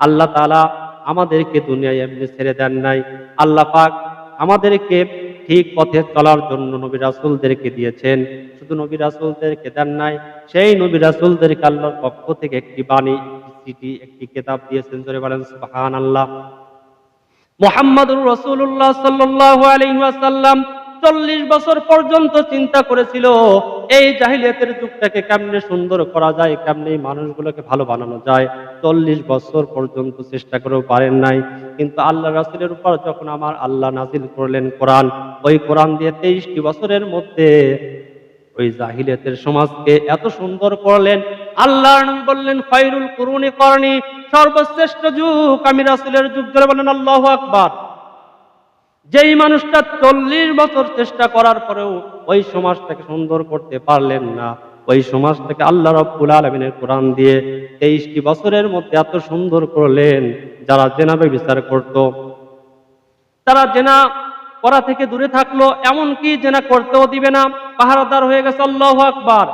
আল্লাহ তাআলা আমাদেরকে দুনিয়ায় এমনি ছেড়ে দেন নাই। আল্লাহ পাক আমাদেরকে ঠিক পথে চলার জন্য নবী রাসূলদেরকে দিয়েছেন। শুধু নবী রাসূলদেরকে দেন নাই, সেই নবী রাসূলদেরকে আল্লাহর পক্ষ থেকে একটি বাণী, চিঠি, একটি কিতাব দিয়েছেন। জোরে বলেন, সুবহানাল্লাহ। মোহাম্মদুর রসুল্লাহ সাল্লাহ আলহিহাসাল্লাম চল্লিশ বছর পর্যন্ত চিন্তা করেছিল, এই জাহিলিয়াতের যুগটাকে কেমনে সুন্দর করা যায়, কেমনে এই মানুষগুলোকে ভালো বানানো যায়, চল্লিশ বছর পর্যন্ত চেষ্টা করেও পারেন নাই। কিন্তু আল্লাহ রাসুলের উপর যখন আমার আল্লাহ নাজিল করলেন কোরআন, ওই কোরআন দিয়ে তেইশটি বছরের মধ্যে ওই জাহিলিয়াতের সমাজকে এত সুন্দর করলেন। আল্লাহ বললেন, খৈরুল কুরুনি করনি সর্বশ্রেষ্ঠ যুগ। আমি রাসুলের যুগ ধরে বলেন আল্লাহ আকবার। যেই মানুষটা চল্লিশ বছর চেষ্টা করার পরেও ওই সমাজটাকে সুন্দর করতে পারলেন না। ওই সমাজটাকে আল্লাহ রব্বুল আলমিনের কোরআন দিয়ে তেইশটি বছরের মধ্যে এত সুন্দর করলেন, যারা জেনাবে বিচার করত। তারা জেনা করা থেকে দূরে থাকল, এমনকি জেনা করতেও দিবে না। পাহারাদার হয়ে গেছে আল্লাহ আকবার।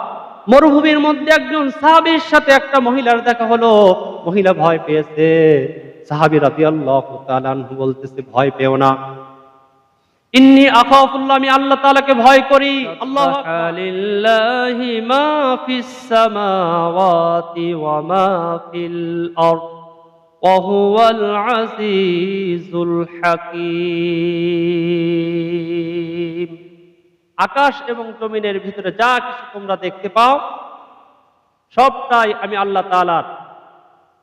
মরুভূমির মধ্যে একজন সাহাবীর সাথে একটা মহিলার দেখা হলো, মহিলা ভয় পেয়েছে। সাহাবি রাতি আল্লাহ বলতেছে, ভয় পেও না। ইন্নি আখাফুল্লাহ, আমি আল্লাহ তালাকে ভয় করি। আল্লাহ লিল্লাহি মা ফিস সামাওয়াতি ওয়া মা ফিল আরদ, ওয়া আজিজুল হাকীম। আকাশ এবং জমিনের ভিতরে যা কিছু তোমরা দেখতে পাও, সবটাই আমি আল্লাহ তালার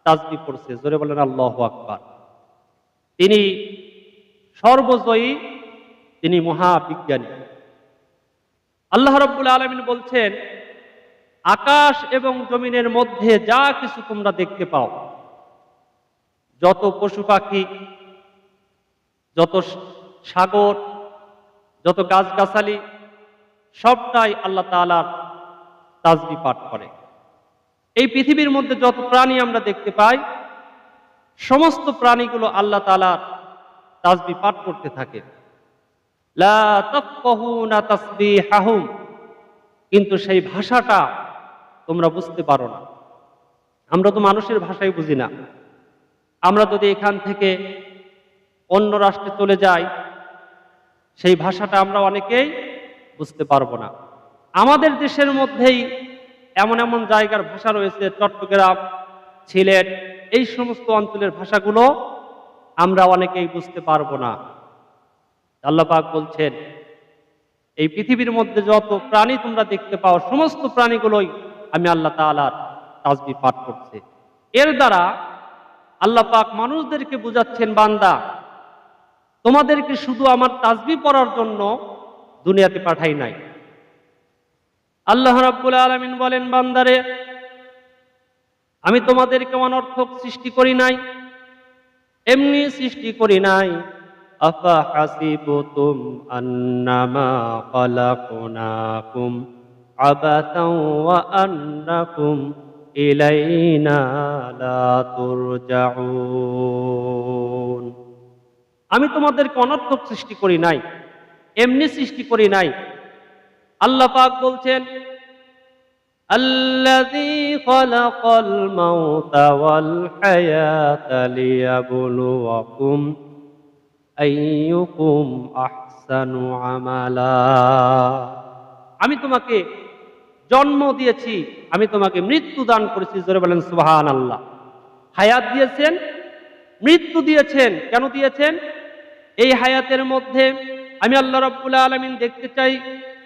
তাজবি করছে জোরে বলেন আল্লাহ আকবার। তিনি সর্বজয়ী তিনি মহাবিজ্ঞানী। আল্লাহ রব্বুল আলমিন বলছেন, আকাশ এবং জমিনের মধ্যে যা কিছু তোমরা দেখতে পাও, যত পশু পাখি, যত সাগর, যত গাছগাছালি, সবটাই আল্লাহ তালার তাজবি পাঠ করে। এই পৃথিবীর মধ্যে যত প্রাণী আমরা দেখতে পাই, সমস্ত প্রাণীগুলো আল্লাহ তালার তাজবি পাঠ করতে থাকে। কিন্তু সেই ভাষাটা তোমরা বুঝতে পারো না। আমরা তো মানুষের ভাষাই বুঝি না। আমরা যদি এখান থেকে অন্য রাষ্ট্রে চলে যাই, সেই ভাষাটা আমরা অনেকেই বুঝতে পারব না। আমাদের দেশের মধ্যেই এমন এমন জায়গার ভাষা রয়েছে, চট্টগ্রাম, সিলেট, এই সমস্ত অঞ্চলের ভাষাগুলো আমরা অনেকেই বুঝতে পারব না। আল্লাহ পাক বলছেন, এই পৃথিবীর মধ্যে যত প্রাণী তোমরা দেখতে পাও, সমস্ত প্রাণীগুলোই আমি আল্লাহ তাআলার তাজবি পাঠ করছে। এর দ্বারা আল্লাহ পাক মানুষদেরকে বুঝাচ্ছেন, বান্দা, তোমাদেরকে শুধু আমার তাজবি পড়ার জন্য দুনিয়াতে পাঠাই নাই। আল্লাহ রাব্বুল আলামিন বলেন, বান্দারে, আমি তোমাদেরকে অনর্থক সৃষ্টি করি নাই, এমনি সৃষ্টি করি নাই। আফা হাসিবতুম আন্নামা খালাকনাকুম আবাতাও ওয়া আন্নাকুম ইলাইনা লা তুরজাউন আমি তোমাদেরকে অনর্থক সৃষ্টি করি নাই এমনি সৃষ্টি করি নাই আল্লাহ পাক বলছেন الذي خلق الموت والحياة ليبلوكم আইয়ুকুম আহসানু আমালা। আমি তোমাকে জন্ম দিয়েছি, আমি তোমাকে মৃত্যু দান করেছি, জোরে বলেন সুবাহান আল্লাহ হায়াত দিয়েছেন? মৃত্যু দিয়েছেন, কেন দিয়েছেন? এই হায়াতের মধ্যে আমি আল্লাহ রব্বুল আলমিন দেখতে চাই,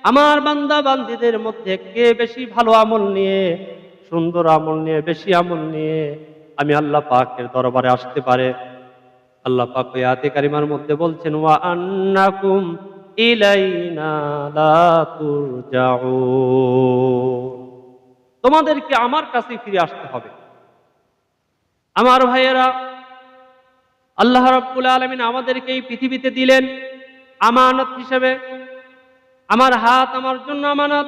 আমার বান্দা বান্দিদের মধ্যে কে বেশি ভালো আমল নিয়ে, সুন্দর আমল নিয়ে, বেশি আমল নিয়ে আমি আল্লাহ পাকের দরবারে আসতে পারে? আল্লাহ পাক ওই কারিমার মধ্যে বলছেন, ওয়া আন্নাকুম ইলাইনা লা তুরজাউন। তোমাদেরকে আমার কাছে ফিরে আসতে হবে। আমার ভাইয়েরা, আল্লাহ রাব্বুল আলামিন আমাদেরকে এই পৃথিবীতে দিলেন আমানত হিসেবে। আমার হাত আমার জন্য আমানত,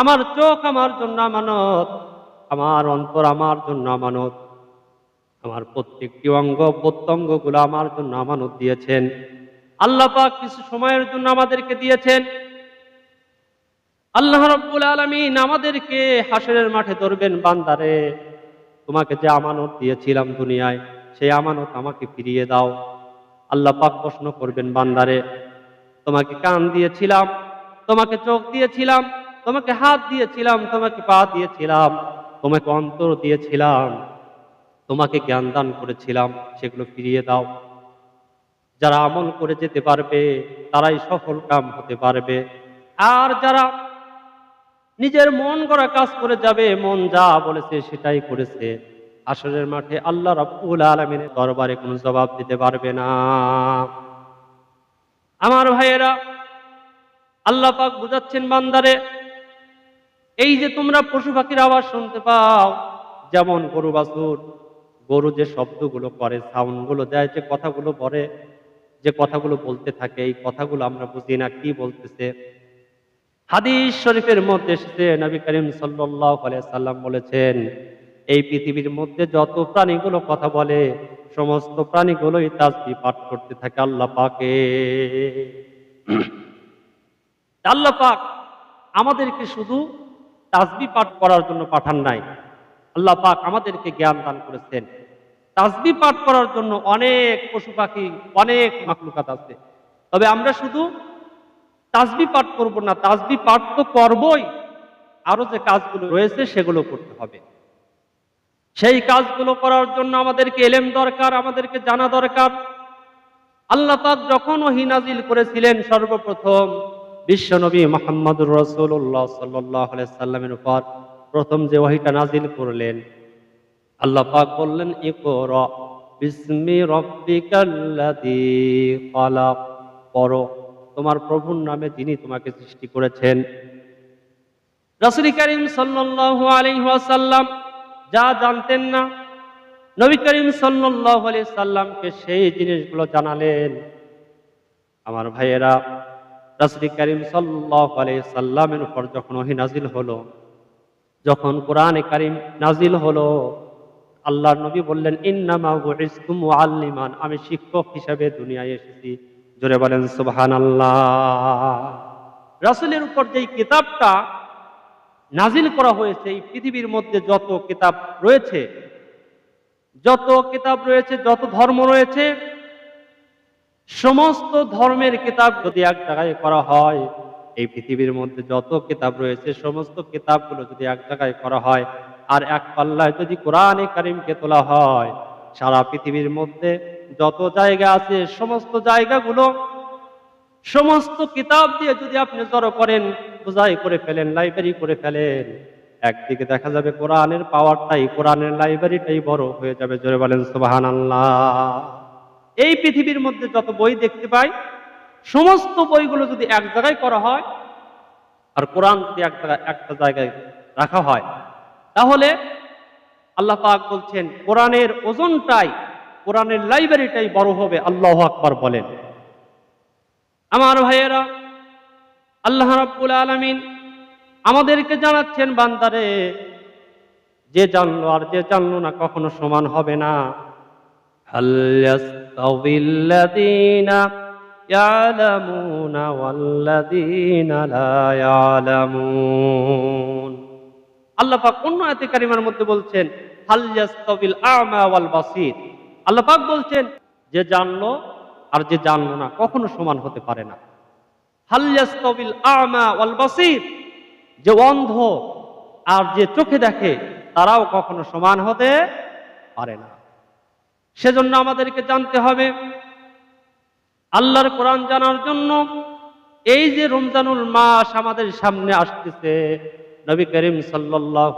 আমার চোখ আমার জন্য আমানত, আমার অন্তর আমার জন্য আমানত। আমার প্রত্যেকটি অঙ্গ প্রত্যঙ্গগুলো আমার জন্য আমানত দিয়েছেন। আল্লাহ কিছু সময়ের জন্য আমাদেরকে দিয়েছেন। আল্লাহ রব্বুল আলমিন আমাদেরকে হাসরের মাঠে ধরবেন বান্দারে। তোমাকে যে আমানত দিয়েছিলাম দুনিয়ায়, সেই আমানত আমাকে ফিরিয়ে দাও। আল্লাহ পাক প্রশ্ন করবেন বান্দারে, তোমাকে কান দিয়েছিলাম, তোমাকে চোখ দিয়েছিলাম, তোমাকে হাত দিয়েছিলাম, তোমাকে পা দিয়েছিলাম, তোমাকে অন্তর দিয়েছিলাম। তোমাকে জ্ঞান দান করেছিলাম, সেগুলো ফিরিয়ে দাও। যারা আমল করে যেতে পারবে, তারাই সফল কাম হতে পারবে। আর যারা নিজের মন করা কাজ করে যাবে, মন যা বলেছে সেটাই করেছে। আসরের মাঠে আল্লাহ রাব্বুল আলমিনের দরবারে কোনো জবাব দিতে পারবে না। আমার ভাইয়েরা, আল্লাহ পাক বুঝাচ্ছেন বান্দারে, এই যে তোমরা পশু পাখির আওয়াজ শুনতে পাও, যেমন গরু বাছুর গরু যে শব্দগুলো করে সাউন্ডগুলো দেয়, যে কথাগুলো বলে, যে কথাগুলো বলতে থাকে, এই কথাগুলো আমরা বুঝি না, কি বলতেছে? হাদিস শরীফের মধ্যে এসেছে, নবী করিম সাল্লাম বলেছেন, এই পৃথিবীর মধ্যে যত প্রাণীগুলো কথা বলে, সমস্ত প্রাণীগুলোই তাসবিহ পাঠ করতে থাকে আল্লাহ পাকে। আল্লাহ পাক আমাদেরকে শুধু তাজবি পাঠ করার জন্য পাঠান নাই আল্লাহ পাক আমাদেরকে জ্ঞান দান করেছেন। তাসবি পাঠ করার জন্য অনেক পশু পাখি, অনেক মাকলুকাত আছে। তবে আমরা শুধু তাসবি পাঠ করব না, তাসবি পাঠ তো করবই। আরও যে কাজগুলো রয়েছে সেগুলো করতে হবে। সেই কাজগুলো করার জন্য আমাদেরকে এলেম দরকার, আমাদেরকে জানা দরকার। আল্লাহ পাক যখন ওহী নাজিল করেছিলেন সর্বপ্রথম, বিশ্বনবী মোহাম্মদুর রসুল্লাহ সাল্লাহ সাল্লামের উপর প্রথম যে ওহিটা নাজিল করলেন, আল্লাহ পাক বললেন, ইকরা বিসমি রব্বিকাল্লাযী খালাক। পড়ো, তোমার প্রভুর নামে যিনি তোমাকে সৃষ্টি করেছেন। রাসূল করিম সাল্লাল্লাহু আলাইহি ওয়াসাল্লাম যা জানতেন না, নবী করিম সাল্লাল্লাহু আলাইহি সাল্লামকে সেই জিনিসগুলো জানালেন। আমার ভাইয়েরা, রাসূল করিম সাল্লাল্লাহু আলাইহি সাল্লামের উপর যখন ওহী নাজিল হলো যখন কোরআনে কারিম নাজিল হলো, আল্লাহর নবী বললেন, ইন্নামা বুইসতু মুআল্লিমান। আমি শিক্ষক হিসেবে দুনিয়ায় এসেছি। জোরে বলেন, সুবহানাল্লাহ। রাসূলের উপর যেই কিতাবটা নাজিল করা হয়েছে, এই পৃথিবীর মধ্যে যত কিতাব রয়েছে, যত কিতাব রয়েছে, যত ধর্ম রয়েছে, সমস্ত ধর্মের কিতাব যদি এক জায়গায় করা হয় এই পৃথিবীর মধ্যে যত কিতাব রয়েছে, সমস্ত কিতাবগুলো যদি এক জায়গায় করা হয়, আর এক পাল্লায় যদি কোরআনে কারিমকে তোলা হয়, সারা পৃথিবীর মধ্যে যত জায়গা আছে, সমস্ত জায়গাগুলো, সমস্ত কিতাব দিয়ে যদি আপনি জড়ো করেন, বোঝাই করে ফেলেন, লাইব্রেরি করে ফেলেন, একদিকে দেখা যাবে কোরআনের পাওয়ারটাই, কোরআনের লাইব্রেরিটাই বড় হয়ে যাবে, জোরে বলেন আল্লাহ এই পৃথিবীর মধ্যে যত বই দেখতে পাই সমস্ত বইগুলো যদি এক জায়গায় করা হয়, আর কোরআন যদি এক জায়গায়, একটা জায়গায় রাখা হয়, তাহলে আল্লাহ পাক বলছেন, কোরআনের ওজনটাই, কোরআনের লাইব্রেরিটাই বড় হবে, আল্লাহ আকবর বলেন। আমার ভাইয়েরা, আল্লাহ রাব্বুল আলমিন আমাদেরকে জানাচ্ছেন, বান্দারে, যে জানলো আর যে জানলো না কখনো সমান হবে না। হাল্লাস্তাবিল্লাদিনা يعلمون والذين لا يعلمون আল্লাহ পাক অন্য আয়াতে কারিমার মধ্যে বলছেন হাল ইয়াস্তাবিল আ'মা ওয়াল বাসীর আল্লাহ পাক বলছেন যে জানলো আর যে জানলো না কখনো সমান হতে পারে না হাল ইয়াস্তাবিল আ'মা ওয়াল বাসীর যে অন্ধ আর যে চোখে দেখে তারাও কখনো সমান হতে পারে না সেজন্য আমাদেরকে জানতে হবে আল্লাহর কোরআন জানার জন্য এই যে রমজানুল মাস আমাদের সামনে আসতেছে, নবী করিম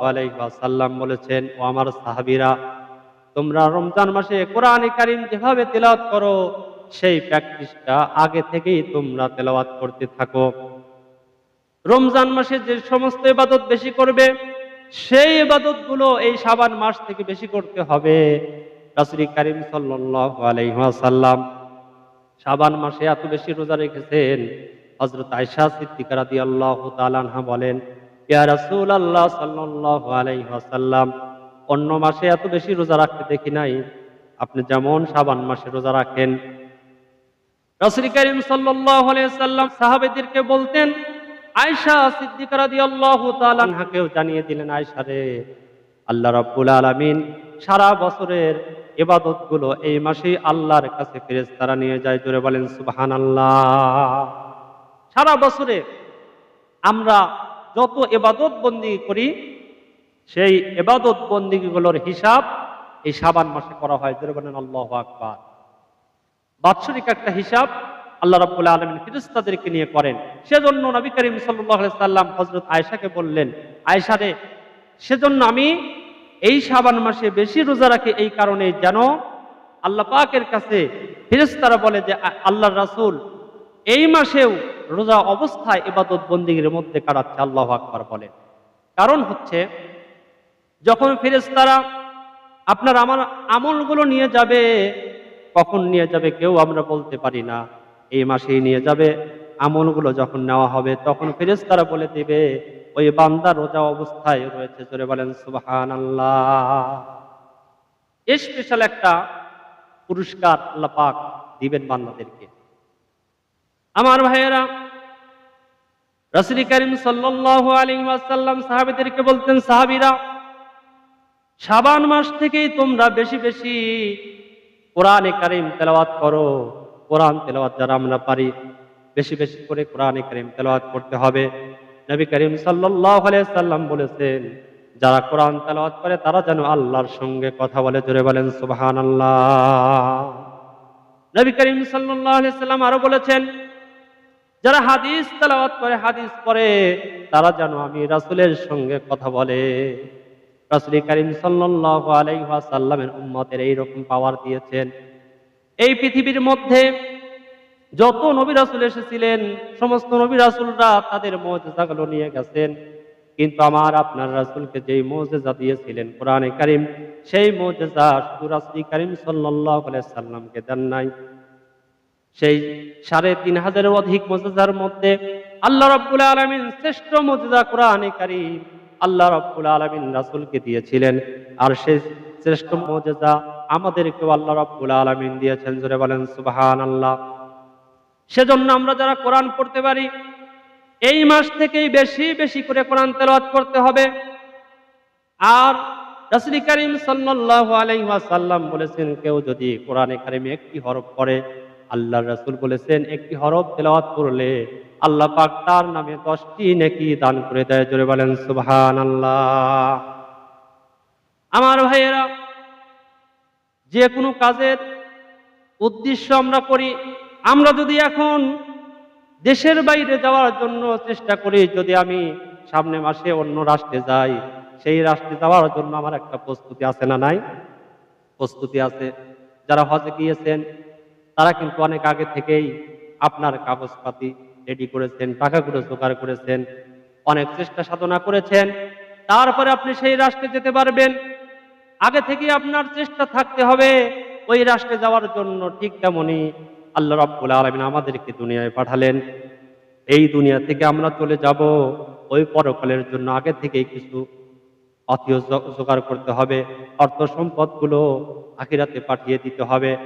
আলাইহি বলেছেন, ও আমার সাহাবিরা, তোমরা রমজান মাসে কোরআনে কারিম যেভাবে তেলাওয়াত করো, সেই প্র্যাকটিসটা আগে থেকেই তোমরা তেলাওয়াত করতে থাকো। রমজান মাসে যে সমস্ত ইবাদত বেশি করবে, সেই ইবাদতগুলো এই সাবান মাস থেকে বেশি করতে হবে। রাসূল কারীম ওয়াসাল্লাম শাবান মাসে এত বেশি রোজা রেখেছেন? হযরত আয়েশা সিদ্দিকা রাদিয়াল্লাহু তাআলা আনহা বলেন, ইয়া রাসূলুল্লাহ সাল্লাল্লাহু আলাইহি ওয়াসাল্লাম, অন্য মাসে এত বেশি রোজা রাখতে দেখি নাই। আপনি যেমন শাবান মাসে রোজা রাখেন। রাসূল কারীম ওয়াসাল্লাম বলতেন আনহাকেও জানিয়ে দিলেন আল্লাহ রাব্বুল আলামিন সারা বছরের এবাদতগুলো এই মাসেই আল্লাহর কাছে ফেরেজ তারা নিয়ে যায়, জোরে বলেন সুবাহান আল্লাহ সারা বছরে আমরা যত এবাদত বন্দি করি, সেই এবাদত বন্দিগুলোর হিসাব এই সাবান মাসে করা হয়, জোরে বলেন, আল্লাহ আকবার। বাৎসরিক একটা হিসাব আল্লাহ রাব্বুল আলমিন ফিরিস্তাদেরকে নিয়ে করেন। সেজন্য নবী করিম সাল্লাহ সাল্লাম হজরত আয়েশাকে বললেন আয়েশারে সেজন্য আমি এই সাবান মাসে বেশি রোজা রাখে এই কারণে যেন আল্লাহ পাকের কাছে ফিরিস্তারা বলে যে, আ- আল্লাহর রাসূল, এই মাসেও রোজা অবস্থায় ইবাদত বন্দিগির মধ্যে কাটাচ্ছে আল্লাহ আকবার বলেন কারণ হচ্ছে, যখন ফেরেশতারা আপনার আমার আমলগুলো নিয়ে যাবে, কখন নিয়ে যাবে কেউ আমরা বলতে পারি না। এই মাসেই নিয়ে যাবে, আমলগুলো যখন নেওয়া হবে, তখন ফেরেশতারা বলে দিবে ওই বান্দা রোজা অবস্থায় রয়েছে, জোরে বলেন সুবহান আল্লাহ স্পেশাল একটা পুরস্কার আল্লাহ পাক দিবেন বান্দাদেরকে। আমার ভাইয়েরা, রসুল করিম সাল্লাল্লাহু আলাইহি ওয়াসাল্লাম সাহাবীদেরকে বলতেন, সাহাবীরা, শাবান মাস থেকেই তোমরা বেশি বেশি কোরআনে কারিম তেলাওয়াত করো। কোরআন তেলাওয়াত যারা আমরা পারি, বেশি বেশি করে কোরআনে কারিম তেলাওয়াত করতে হবে। নবী করিম সাল্লাম বলেছেন, যারা কোরআন তেলাওয়াত করে তারা যেন আল্লাহর সঙ্গে কথা বলে, জোরে বলেন সুবহানাল্লাহ। নবী করিম সাল্লাম আরও বলেছেন, যারা হাদিস তেলাওয়াত করে, হাদিস পড়ে, তারা যেন আমি রাসূলের সঙ্গে কথা বলে। রাসূল করিম সাল্লাল্লাহু আলাইহি ওয়াসাল্লামের উম্মতের এই রকম পাওয়ার দিয়েছেন। এই পৃথিবীর মধ্যে যত নবী রাসূল এসেছিলেন, সমস্ত নবী রাসূলরা তাদের মুজিজাগুলো নিয়ে গেছেন। কিন্তু আমার আপনার রাসূলকে যেই মুজিজা দিয়েছিলেন কোরআনে কারীম, সেই মুজিজা শুধু রাসূল করিম সাল্লাল্লাহু সাল্লামকে দেন নাই। সেই সাড়ে তিন হাজারের অধিক মজাদার মধ্যে আল্লাহ রব্বুল আলমিন শ্রেষ্ঠ মজাদা কোরআনে কারিম আল্লাহ রব্বুল আলমিন রাসুলকে দিয়েছিলেন। আর সেই শ্রেষ্ঠ মজাদা আমাদেরকেও আল্লাহ রব্বুল আলমিন দিয়েছেন। জোরে বলেন সুবাহান আল্লাহ সেজন্য আমরা যারা কোরআন পড়তে পারি, এই মাস থেকেই বেশি বেশি করে কোরআন তেলাওয়াত করতে হবে। আর রাসূল করিম সাল্লাল্লাহু আলাইহি ওয়াসাল্লাম বলেছেন, কেউ যদি কোরআনে কারিমে একটি হরফ পড়ে আল্লাহ রাসূল বলেছেন, একটি হরফ তেলাওয়াত করলে আল্লাহ পাক তার নামে দশটি নেকি দান করে দেয়। জোরে বলেন সুবহান আল্লাহ আমার ভাইয়েরা, যে কোনো কাজের উদ্দেশ্য আমরা করি আমরা যদি এখন দেশের বাইরে যাওয়ার জন্য চেষ্টা করি, যদি আমি সামনে মাসে অন্য রাষ্ট্রে যাই, সেই রাষ্ট্রে যাওয়ার জন্য আমার একটা প্রস্তুতি আছে না নাই? প্রস্তুতি আছে। যারা হজে গিয়েছেন, তারা কিন্তু অনেক আগে থেকেই আপনার কাগজপাতি রেডি করেছেন, টাকাগুলো জোগাড় করেছেন, অনেক চেষ্টা সাধনা করেছেন। তারপরে আপনি সেই রাষ্ট্রে যেতে পারবেন। আগে থেকে আপনার চেষ্টা থাকতে হবে, ওই রাষ্ট্রে যাওয়ার জন্য ঠিক তেমনই আল্লাহ রাব্বুল আলমিন আমাদেরকে দুনিয়ায় পাঠালেন। এই দুনিয়া থেকে আমরা চলে যাব, ওই পরকালের জন্য আগে থেকেই কিছু জো- জোগাড় করতে হবে, অর্থ সম্পদগুলো আখিরাতে পাঠিয়ে দিতে হবে।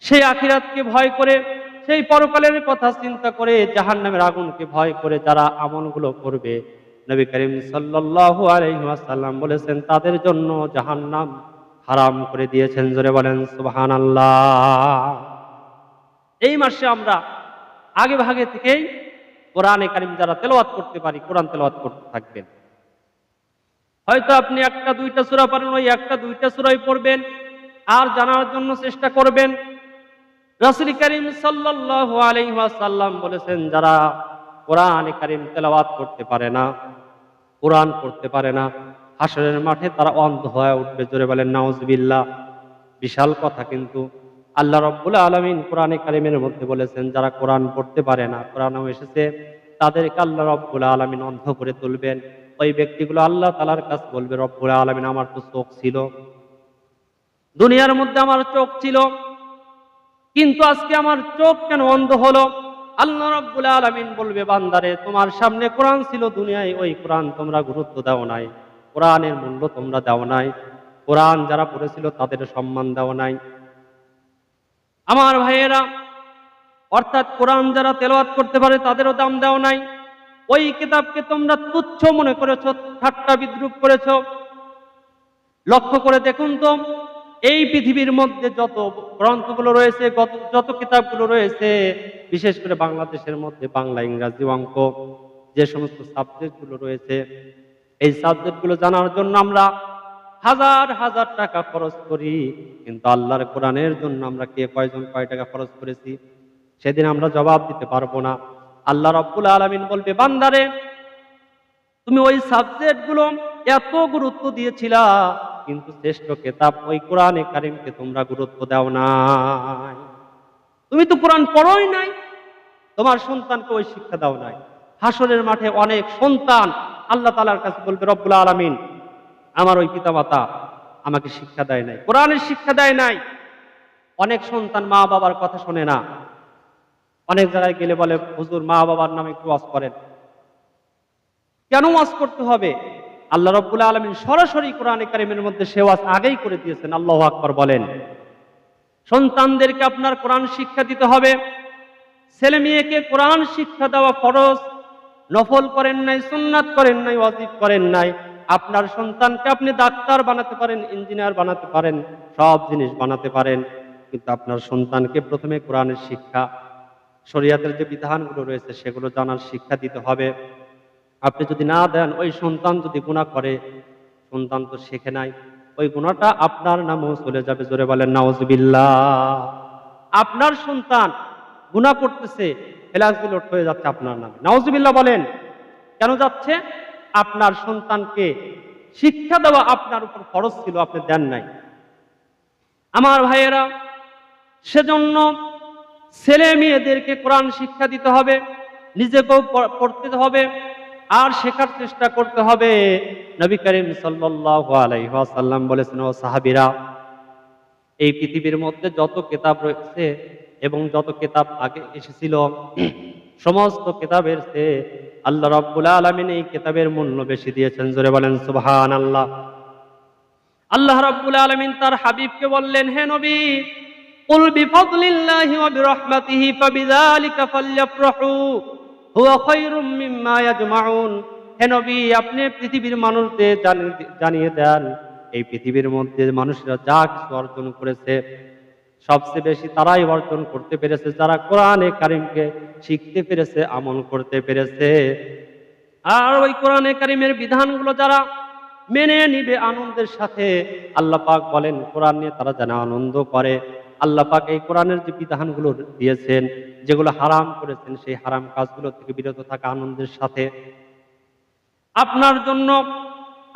সেই আখিরাতকে ভয় করে, সেই পরকালের কথা চিন্তা করে জাহান্নামের আগুনকে ভয় করে যারা আমলগুলো করবে, নবী করিম সাল্লাল্লাহু আলাইহি ওয়াসাল্লাম বলেছেন, তাদের জন্য জাহান্নাম হারাম করে দিয়েছেন। জোরে বলেন, সুবহানাল্লাহ। এই মাসে আমরা আগে ভাগে থেকেই কোরআনে কারিম যারা তেলাওয়াত করতে পারি, কোরআন তেলাওয়াত করতে থাকবেন। হয়তো আপনি একটা, দুইটা সূরা পারেন, ওই একটা, দুইটা সূরাই পড়বেন, আর জানার জন্য চেষ্টা করবেন। রাসূল করিম সাল্লাল্লাহু ওয়াসাল্লাম বলেছেন, যারা কোরআন কারিম তেলাওয়াত করতে পারে না, কোরআন পড়তে পারে না, হাসরের মাঠে তারা অন্ধ হয়ে উঠবে। জোরে বলেন, নাউজুবিল্লাহ। বিশাল কথা কিন্তু আল্লাহ রব্বুল আলামিন কোরআনে কারিমের মধ্যে বলেছেন, যারা কোরআন পড়তে পারে না, কোরআনও এসেছে, তাদেরকে আল্লাহ রব্বুল আলামিন অন্ধ করে তুলবেন। ওই ব্যক্তিগুলো আল্লাহ তালার কাছে বলবে, রব্বুল আলামিন, আমার তো চোখ ছিল। দুনিয়ার মধ্যে আমার চোখ ছিল, কিন্তু আজকে আমার চোখ কেন অন্ধ হলো? আল্লাহ রাব্বুল আলামিন বলবে, বান্দারে, তোমার সামনে কোরআন ছিল, দুনিয়ায় ওই কোরআন তোমরা গুরুত্ব দাও নাই। কোরআনের মূল্য তোমরা দাও নাই। কোরআন যারা পড়েছিল তাদের সম্মান দেওয়া নাই। আমার ভাইয়েরা, অর্থাৎ কোরআন যারা তেলাওয়াত করতে পারে তাদেরও দাম দাও নাই। ওই কিতাবকে তোমরা তুচ্ছ মনে করেছ, ঠাট্টা বিদ্রুপ করেছ। লক্ষ্য করে দেখুন তো, এই পৃথিবীর মধ্যে যত গ্রন্থগুলো রয়েছে যত কিতাবগুলো রয়েছে, বিশেষ করে বাংলাদেশের মধ্যে, বাংলা, ইংরাজি অঙ্ক, যে সমস্ত সাবজেক্টগুলো রয়েছে, এই সাবজেক্টগুলো জানার জন্য আমরা হাজার হাজার টাকা খরচ করি, কিন্তু আল্লাহর কোরআনের জন্য আমরা কে কয়জন কয় টাকা খরচ করেছি, সেদিন আমরা জবাব দিতে পারব না। আল্লাহ রব্বুল আলমিন বলবে, বান্দারে, তুমি ওই সাবজেক্টগুলো এত গুরুত্ব দিয়েছিলা, কিন্তু শ্রেষ্ঠ কেতাব ওই কোরআনে কারিমকে তোমরা গুরুত্ব দাও নাই। তুমি তো কোরআন পড়োই নাই, তোমার সন্তানকে ওই শিক্ষা দাও নাই। হাসরের মাঠে অনেক সন্তান আল্লাহ তালার কাছে বলবে, রব্বুল আলমিন আমার ওই পিতামাতা আমাকে শিক্ষা দেয় নাই। কোরআনের শিক্ষা দেয় নাই। অনেক সন্তান মা বাবার কথা শোনে না। অনেক জায়গায় গেলে বলে, হুজুর, মা বাবার নামে একটু ওয়াজ করেন। কেন ওয়াজ করতে হবে? আল্লাহ রব্বুল আলমিন সরাসরি কোরআনে কারিমের মধ্যে সে ওয়াজ আগেই করে দিয়েছেন। আল্লাহ আকবর বলেন। সন্তানদেরকে আপনার কোরআন শিক্ষা দিতে হবে। ছেলে মেয়েকে কোরআন শিক্ষা দেওয়া ফরজ। নফল করেন নাই, সুন্নাত করেন নাই, ওয়াজিব করেন নাই। আপনার সন্তানকে আপনি ডাক্তার বানাতে পারেন, ইঞ্জিনিয়ার বানাতে পারেন, সব জিনিস বানাতে পারেন। কিন্তু আপনার সন্তানকে প্রথমে কোরআনের শিক্ষা, শরিয়াতের যে বিধানগুলো রয়েছে সেগুলো জানার শিক্ষা দিতে হবে। আপনি যদি না দেন, ওই সন্তান যদি গুণা করে, সন্তান তো শেখে নাই, ওই গুণাটা আপনার নামেও চলে যাবে, জোরে বলেন, নাউজবিল্লাহ। আপনার সন্তান গুণা করতেছে ফেলাসবিলোট হয়ে যাচ্ছে আপনার নামে। নাউজবিল্লাহ বলেন, কেন যাচ্ছে? আপনার সন্তানকে শিক্ষা দেওয়া আপনার উপর খরচ ছিল, আপনি দেন নাই। আমার ভাইয়েরা, সেজন্য ছেলে মেয়েদেরকে কোরআন শিক্ষা দিতে হবে, নিজেকেও পড়তে হবে, আর শেখার চেষ্টা করতে হবে। নবী করিম ওয়াসাল্লাম বলেছেন, ও সাহাবীরা, এই পৃথিবীর মধ্যে যত কিতাব রয়েছে এবং যত কিতাব আগে এসেছিল, সমস্ত কেতাবের চেয়ে আল্লাহ রাব্বুল আলামিন এই কিতাবের মূল্য বেশি দিয়েছেন জোরে বলেন সুবহানাল্লাহ আল্লাহ রাব্বুল আলামিন তার হাবিবকে বললেন হে নবী قل بفضل الله وبرحمته فبذلك فليفرحوا هو خير مما يجمعون হে নবী আপনি পৃথিবীর মানুষদের জানি- জানিয়ে দেন এই পৃথিবীর মধ্যে মানুষরা যা কিছু অর্জন করেছে সবচেয়ে বেশি তারাই অর্জন করতে পেরেছে যারা কোরআনে কারিমকে শিখতে পেরেছে, আমল করতে পেরেছে। আর ওই কোরআনে কারিমের বিধানগুলো যারা মেনে নিবে আনন্দের সাথে, আল্লাহ পাক বলেন, কোরআন নিয়ে তারা যেন আনন্দ করে। আল্লাহ পাক এই কোরআনের যে বিধানগুলো দিয়েছেন, যেগুলো হারাম করেছেন, সেই হারাম কাজগুলো থেকে বিরত থাকা আনন্দের সাথে। আপনার জন্য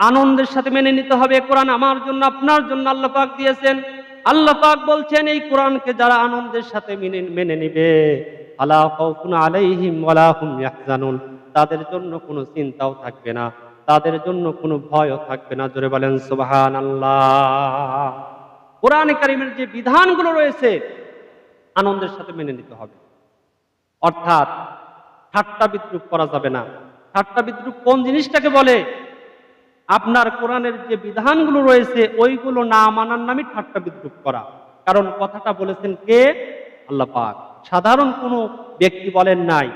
আনন্দের সাথে মেনে নিতে হবে, কোরআন আমার জন্য, আপনার জন্য আল্লাহ পাক দিয়েছেন। আল্লাহ পাক বলছেন, এই কোরআনকে যারা আনন্দের সাথে মেনে মেনে নিবে তাদের জন্য কোনো চিন্তাও থাকবে না, তাদের জন্য কোনো ভয়ও থাকবে না। জোরে বলেন, সুবহানাল্লাহ। কোরআন কারিমের যে বিধানগুলো রয়েছে, আনন্দের সাথে মেনে নিতে হবে। অর্থাৎ ঠাট্টা বিদ্রুপ করা যাবে না। ঠাট্টা বিদ্রুপ কোন জিনিসটাকে বলে? আপনার কোরআনের যে বিধানগুলো রয়েছে, ওইগুলো না মানার নামই ঠাট্টা বিদ্রুপ করা। কারণ কথাটা বলেছেন কে? আল্লাহ পাক। সাধারণ কোনো ব্যক্তি বলেন নাই।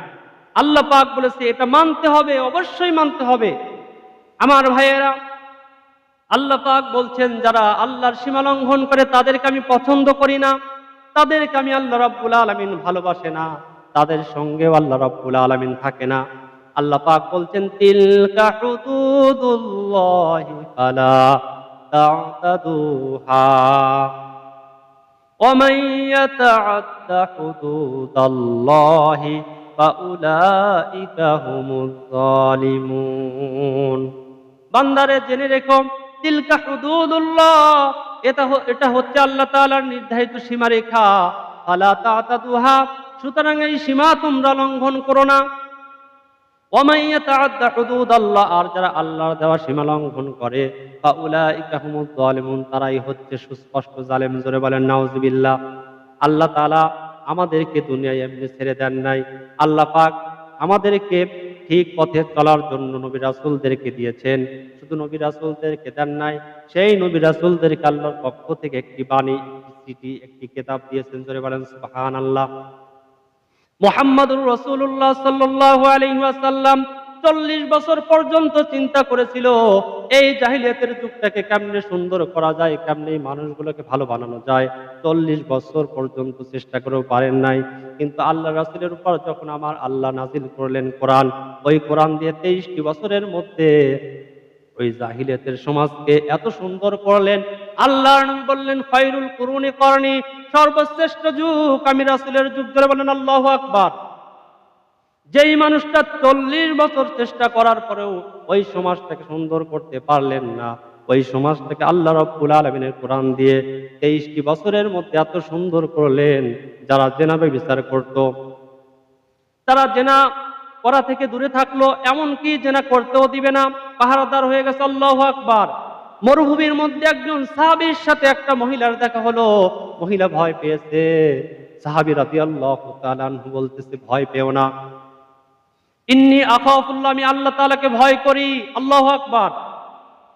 আল্লাহ পাক বলেছে, এটা মানতে হবে, অবশ্যই মানতে হবে। আমার ভাইয়েরা, আল্লাহ পাক বলছেন, যারা আল্লাহর সীমা লঙ্ঘন করে, তাদেরকে আমি পছন্দ করি না। তাদেরকে আমি আল্লাহ রাব্বুল আলামিন ভালোবাসে না। তাদের সঙ্গেও আল্লাহ রাব্বুল আলামিন থাকে না। আল্লাহ পাক বলছেন, তিলকা হুদুদুল্লাহি ফালা ومن يتعد حدود الله فأولئك هم الظالمون বান্দারে জেনে রেখো তিলকা হুদুদুল্লাহ এটা হ- এটা হচ্ছে আল্লাহ তাআলার নির্ধারিত সীমারেখা আলা তাতাদুহা সুতরাং এই সীমা তোমরা লঙ্ঘন করো না ওমাই ইয়াতাআদ্দা হুদুদাল্লাহ আর যারা আল্লাহর দেওয়া সীমা লঙ্ঘন করে তারাই হচ্ছে সুস্পষ্ট জালেম। জোরে বলেন, নাউজুবিল্লাহ। আল্লাহ তাআলা আমাদেরকে দুনিয়ায় এমনি ছেড়ে দেন নাই। আল্লাহ পাক আমাদেরকে ঠিক পথে চলার জন্য নবী রাসূলদেরকে দিয়েছেন। শুধু নবী রাসূলদেরকে দেন নাই, সেই নবী রাসূলদেরকে আল্লাহর পক্ষ থেকে একটি বাণী, একটি চিঠি, একটি কিতাব দিয়েছেন। জোরে বলেন, সুবহানাল্লাহ। মোহাম্মদুর রসুল্লাহ সাল্লাহ আলহিহাসাল্লাম চল্লিশ বছর পর্যন্ত চিন্তা করেছিল, এই জাহিলিয়াতের যুগটাকে কেমনে সুন্দর করা যায়, কেমনে মানুষগুলোকে ভালো বানানো যায়, চল্লিশ বছর পর্যন্ত চেষ্টা করেও পারেন নাই। কিন্তু আল্লাহ রাসুলের উপর যখন আমার আল্লাহ নাজিল করলেন কোরআন, ওই কোরআন দিয়ে তেইশটি বছরের মধ্যে ওই জাহিলিয়াতের সমাজকে এত সুন্দর করলেন নবী বললেন কুরুনি করনি, সর্বশ্রেষ্ঠ যুগ। আমি রাসুলের যুগ ধরে আল্লাহ আকবার। যেই মানুষটা চল্লিশ বছর চেষ্টা করার পরেও ওই সমাজটাকে সুন্দর করতে পারলেন না। ওই সমাজটাকে আল্লাহ রব্বুল আলমিনের কোরআন দিয়ে তেইশটি বছরের মধ্যে এত সুন্দর করলেন, যারা জেনাবে বিচার করত। তারা জেনা করা থেকে দূরে থাকল, এমনকি জেনা করতেও দিবে না। পাহারাদার হয়ে গেছে, আল্লাহ আকবার। মরুভূমির মধ্যে একজন সাহাবির সাথে একটা মহিলার দেখা হলো। মহিলা ভয় পেয়েছে। সাহাবি রাতি আল্লাহ বলতেছে, ভয় পেও না। ইন্নি আখাফুল্লাহ, আমি আল্লাহ তাআলাকে ভয় করি। আল্লাহ আকবার।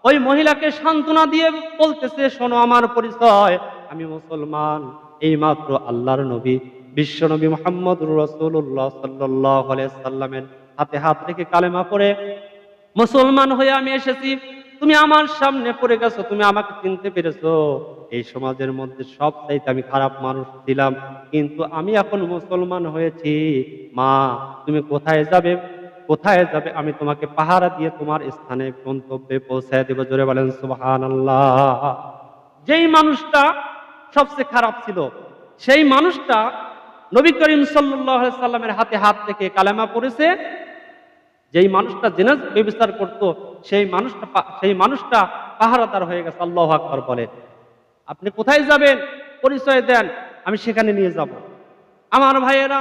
ওই মহিলাকে সান্ত্বনা দিয়ে বলতেছে, শোনো আমার পরিচয়। আমি মুসলমান। এই মাত্র আল্লাহর নবী। বিশ্ব নবী মোহাম্মদ রসুল্লাহ সাল্লাহ সাল্লামের হাতে হাত রেখে কালেমা পড়ে। মুসলমান হয়ে আমি এসেছি। তুমি আমার সামনে পড়ে গেছো, তুমি আমাকে চিনতে পেরেছ। এই সমাজের মধ্যে সব চাইতে আমি খারাপ মানুষ ছিলাম, কিন্তু আমি এখন মুসলমান হয়েছি। মা, তুমি কোথায় যাবে? কোথায় যাবে? আমি তোমাকে পাহারা দিয়ে তোমার স্থানে গন্তব্যে পৌঁছায় দেবো। জোরে বলেন সুবাহান যেই মানুষটা সবচেয়ে খারাপ ছিল, সেই মানুষটা নবী করিম সাল্লাহ সাল্লামের হাতে হাত থেকে কালেমা পড়েছে যেই মানুষটা জেনাজ ব্যবচার করত, সেই মানুষটা সেই মানুষটা পাহারাদার হয়ে গেছে, আল্লাহ আকবর বলে। আপনি কোথায় যাবেন? পরিচয় দেন, আমি সেখানে নিয়ে যাব। আমার ভাইয়েরা,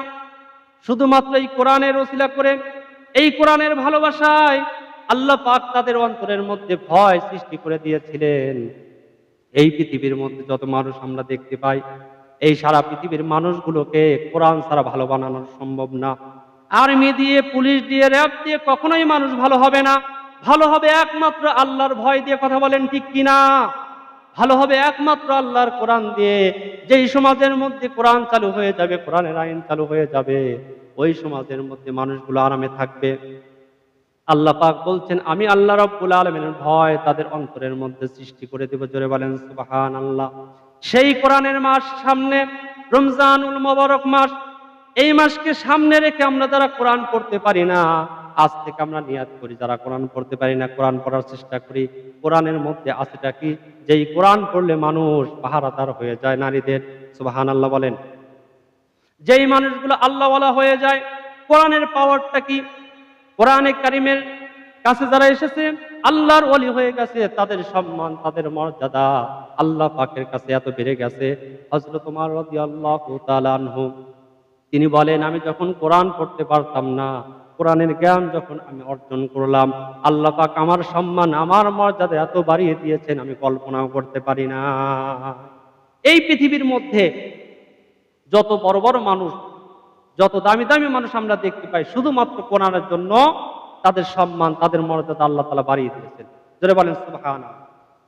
শুধুমাত্র এই কোরআনের ওসিলা করে, এই কোরআনের ভালোবাসায় আল্লাহ পাক তাদের অন্তরের মধ্যে ভয় সৃষ্টি করে দিয়েছিলেন। এই পৃথিবীর মধ্যে যত মানুষ আমরা দেখতে পাই, এই সারা পৃথিবীর মানুষগুলোকে কোরআন ছাড়া ভালো বানানো সম্ভব না। আর্মি দিয়ে, পুলিশ দিয়ে, র্যাব দিয়ে কখনোই মানুষ ভালো হবে না। ভালো হবে একমাত্র আল্লাহর ভয় দিয়ে কথা বলেন ঠিক কিনা ভালো হবে একমাত্র আল্লাহর কোরআন দিয়ে। যেই সমাজের মধ্যে কোরআন চালু হয়ে যাবে, কোরআনের আইন চালু হয়ে যাবে, ওই সমাজের মধ্যে মানুষগুলো আরামে থাকবে। আল্লাহ পাক বলছেন, আমি আল্লাহ রব্বুল আলমিনের ভয় তাদের অন্তরের মধ্যে সৃষ্টি করে দেব। জোরে বলেন সুবাহান আল্লাহ সেই কোরআনের মাস সামনে, রমজানুল মোবারক মাস এই মাসকে সামনে রেখে আমরা যারা কোরআন পড়তে পারি না, আজ থেকে আমরা নিয়াত করি। যারা কোরআন পড়তে পারি না, কোরআন পড়ার চেষ্টা করি। কোরআনের মধ্যে আছেটা কি? যেই কোরআন পড়লে মানুষ পাহারাদার হয়ে যায় নারীদের। সুবাহান আল্লাহ বলেন। যেই মানুষগুলো আল্লাহওয়ালা হয়ে যায়, কোরআনের পাওয়ারটা কি? কোরআনে কারিমের কাছে যারা এসেছে, আল্লাহর ওলি হয়ে গেছে, তাদের সম্মান, তাদের মর্যাদা আল্লাহ পাকের কাছে এত বেড়ে গেছে। হজরত তোমার রদি আল্লাহ তিনি বলেন, আমি যখন কোরআন পড়তে পারতাম না, কোরআনের জ্ঞান যখন আমি অর্জন করলাম, আল্লাহ পাক আমার সম্মান, আমার মর্যাদা এত বাড়িয়ে দিয়েছেন, আমি কল্পনাও করতে পারি না। এই পৃথিবীর মধ্যে যত বড় বড় মানুষ, যত দামি দামি মানুষ আমরা দেখতে পাই, শুধুমাত্র কোরআনের জন্য তাদের সম্মান, তাদের মর্যাদা আল্লাহ তালা বাড়িয়ে দিয়েছেন। যারা বলেন সুবহানা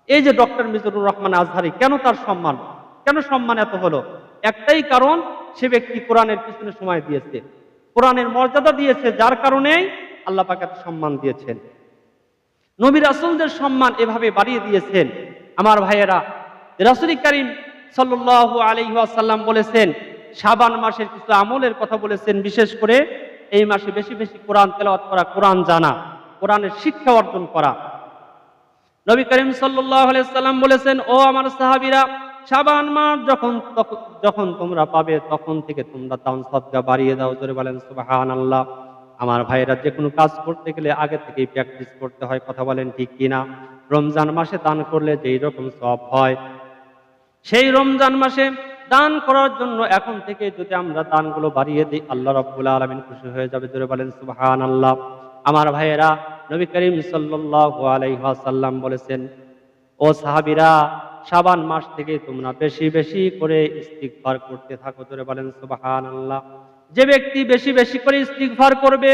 এই যে ডক্টর মিজুরুর রহমান আজহারি, কেন তার সম্মান? কেন সম্মান এত হলো? একটাই কারণ সে ব্যক্তি কোরআনের পিছনে সময় দিয়েছে। কোরআনের মর্যাদা দিয়েছে, যার কারণেই আল্লাহ পাক সম্মান দিয়েছেন। নবী রাসুলদের সম্মান এভাবে বাড়িয়ে দিয়েছেন। আমার ভাইয়েরা, রাসুল করিম সাল্লু আলহাসাল্লাম বলেছেন সাবান মাসের কিছু আমলের কথা বলেছেন, বিশেষ করে এই মাসে বেশি বেশি কোরআন তেলাওয়াত করা, কোরআন জানা, কোরআনের শিক্ষা অর্জন করা। নবী করিম সাল্লাম বলেছেন, ও আমার সাহাবীরা শাবান মাস যখন যখন তোমরা পাবে, তখন থেকে তোমরা দান সদকা বাড়িয়ে দাও। জোরে বলেন সুবাহান আল্লাহ আমার ভাইয়েরা যে কোনো কাজ করতে গেলে আগে থেকেই প্র্যাকটিস করতে হয়, কথা বলেন ঠিক কিনা? রমজান মাসে দান করলে যেই রকম সব হয়। সেই রমজান মাসে দান করার জন্য এখন থেকে যদি আমরা দানগুলো বাড়িয়ে দিই, আল্লাহ রব্বুল আলমিন খুশি হয়ে যাবে। জোরে বলেন সুবাহান আল্লাহ আমার ভাইয়েরা, নবী করিম সাল্লাল্লাহু আলাইহি ওয়াসাল্লাম বলেছেন, ও সাহাবীরা শাবান মাস থেকে তোমরা বেশি বেশি করে ইস্তিগফার করতে থাকো, জোরে বলেন সুবহানাল্লাহ। যে ব্যক্তি বেশি বেশি করে ইস্তিগফার করবে,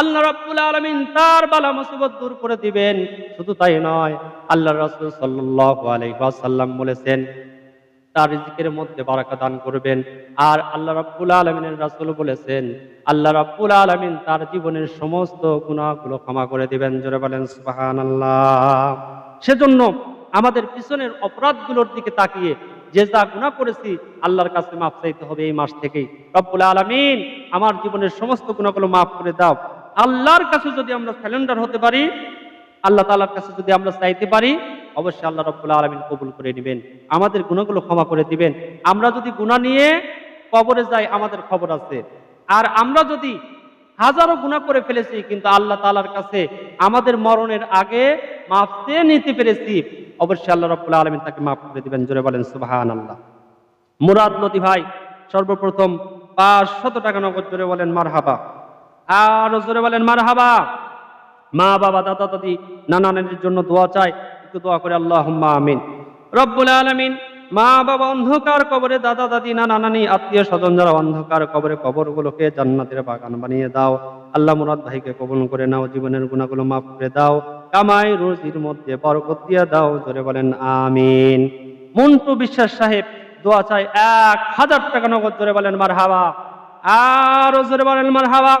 আল্লাহ রাব্বুল আলামিন তার বালা মুসিবত দূর করে দিবেন। শুধু তাই নয়, আল্লাহ রাসূল সাল্লাল্লাহু বলেছেন, তার রিজিকের মধ্যে বারাকা দান করবেন। আর আল্লাহ রাব্বুল আলমিনের রাসূল বলেছেন, আল্লাহ রাব্বুল আলমিন তার জীবনের সমস্ত গুণাগুলো ক্ষমা করে দিবেন, জোরে বলেন সুবহানাল্লাহ। সেজন্য আমাদের পিছনের অপরাধগুলোর দিকে তাকিয়ে যে যা গুণা করেছি, আল্লাহর কাছে মাফ চাইতে হবে এই মাস থেকেই। রব্বুল আলমিন, আমার জীবনের সমস্ত গুণাগুলো মাফ করে দাও। আল্লাহর কাছে যদি আমরা স্যালেন্ডার হতে পারি, আল্লাহ তাআলার কাছে যদি আমরা চাইতে পারি, অবশ্যই আল্লাহ রব্বুল আলমিন কবুল করে নেবেন। আমাদের গুণাগুলো ক্ষমা করে দিবেন। আমরা যদি গুণা নিয়ে কবরে যাই, আমাদের খবর আছে। আর আমরা যদি হাজারো গুণা করে ফেলেছি, কিন্তু আল্লাহ তালার কাছে আমাদের মরণের আগে মাফ চেয়ে নিতে পেরেছি অবশ্যই আল্লাহ রব্বুল আলমিন তাকে মাফ করে দিবেন, জোরে বলেন সুবাহান আল্লাহ মুরাদ লতি ভাই, সর্বপ্রথম পাঁচশত টাকা নগদ, জোরে বলেন মার হাবা আর জোরে বলেন মার হাবা মা, বাবা, দাদা, দাদি নানা নানির জন্য দোয়া চাই একটু দোয়া করে আল্লাহ আমিন। রব্বুল আলমিন, মা, বাবা, অন্ধকার কবরে দাদা, দাদি, নানা, নানি, আত্মীয় স্বজন যারা অন্ধকার কবরে কবরগুলোকে জান্নাতের বাগান বানিয়ে দাও, আল্লাহ মুরাদ ভাইকে কবুল করে নাও, জীবনের গুণাগুলো মাফ করে দাও কামাই রুজির মধ্যে বরকত দিয়ে দাও, জোরে বলেন আমিন। মন্টু বিশ্বাস সাহেব, দোয়া চাই এক হাজার টাকা নগদ, জোরে বলেন মার হাওয়া আরও জোরে বলেন মার হাওয়া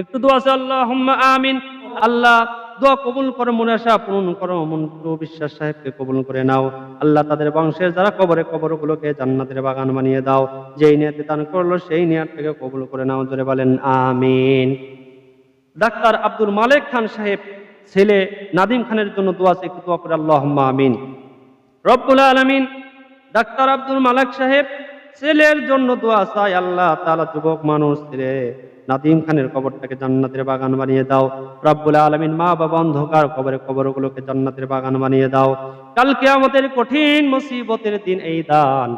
একটু দোয়া আছে আল্লাহ আমিন। আল্লাহ, দোয়া কবুল করো, মনে আশা পূরণ করো। মন্টু বিশ্বাস সাহেবকে কবুল করে নাও। আল্লাহ তাদের বংশের যারা কবরে কবরগুলোকে জান্নাতের বাগান বানিয়ে দাও, যেই নিয়াতে দান করল, সেই নিয়াত থেকে কবুল করে নাও, জোরে বলেন আমিন। ডাক্তার আব্দুল মালেক খান সাহেব ছেলে নাদিম খানের জন্য দোয়া একটু দোয়া করে আল্লাহ আমিন। রব্বুল আলমিন ডাক্তার আব্দুল মালেক সাহেব, ছেলের জন্য দোয়া চাই, আল্লাহ তাআলা যুবক মানুষ ছেলে নাদিম খানের কবরটাকে জান্নাতের বাগান বানিয়ে দাও। রব্বুল আলমিন মা বাবা অন্ধকার কবরে কবরগুলোকে জান্নাতের বাগান বানিয়ে দাও। কালকে আমাদের কঠিন মুসিবতের দিন এই দান